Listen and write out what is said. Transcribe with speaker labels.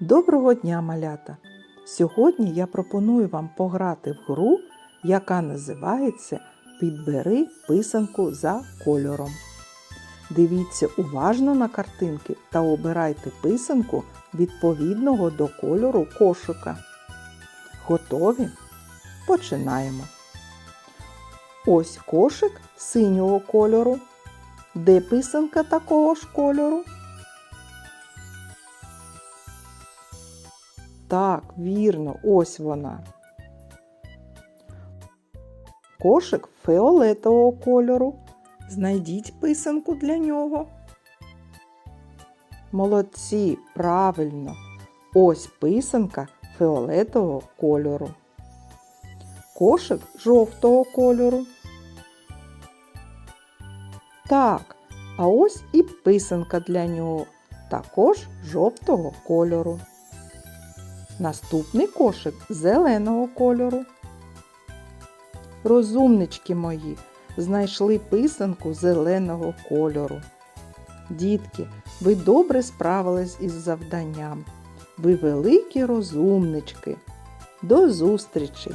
Speaker 1: Доброго дня, малята! Сьогодні я пропоную вам пограти в гру, яка називається Підбери писанку за кольором. Дивіться уважно на картинки та обирайте писанку відповідного до кольору кошика. Готові? Починаємо. Ось кошик синього кольору. Де писанка такого ж кольору? Так, вірно, ось вона. Кошик фіолетового кольору. Знайдіть писанку для нього. Молодці, правильно. Ось писанка фіолетового кольору. Кошик жовтого кольору. Так, а ось і писанка для нього, також жовтого кольору. Наступний кошик зеленого кольору. Розумнички мої знайшли писанку зеленого кольору. Дітки, ви добре справились із завданням. Ви великі розумнички. До зустрічі!